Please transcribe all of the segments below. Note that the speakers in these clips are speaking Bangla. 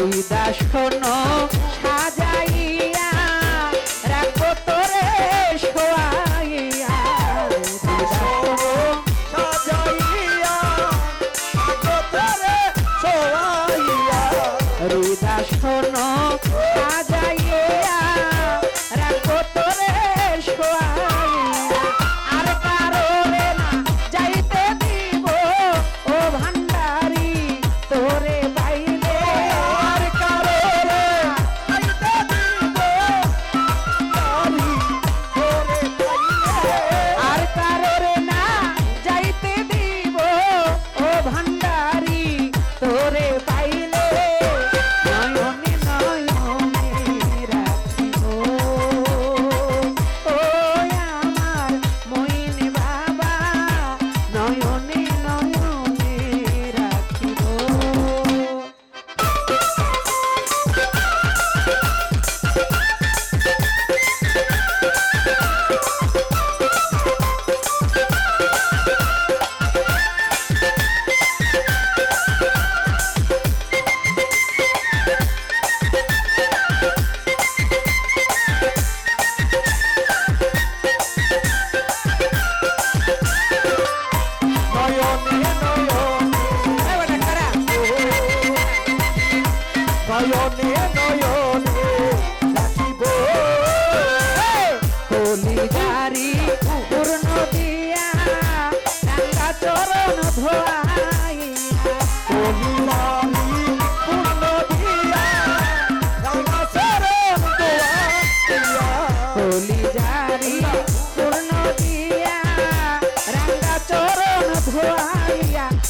হরিদা শোনো সাজাইয়া রাখো তোরে সোয়াইয়া সাজাইয়া রাখো তোরে সোয়াইয়া হরিদা শোনো সাজ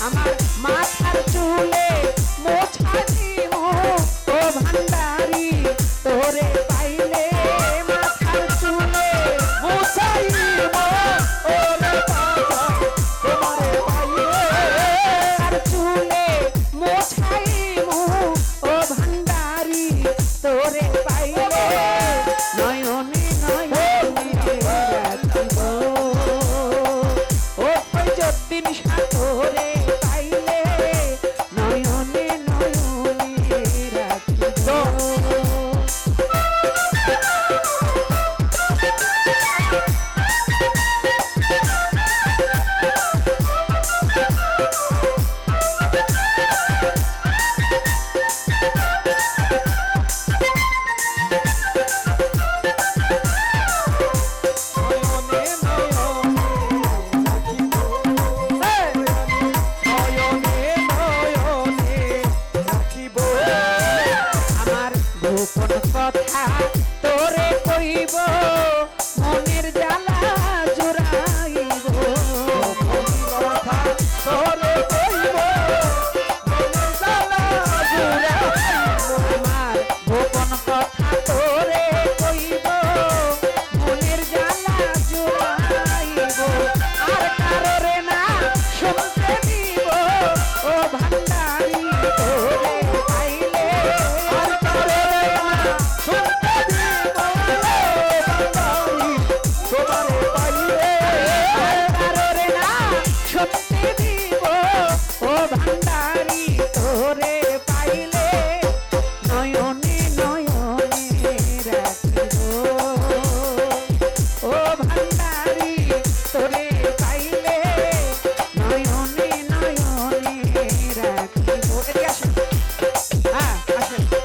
I'm out. কথা তোরে কইব। সত্যি দিব ও ভান্ডারি, তোরে পাইলে নয়নে নয়নে রাখিব ও ভান্ডারি তোরে পাইলে নয়নে নয়নে রাখিব। এদিকে আসুন। হ্যাঁ আসুন।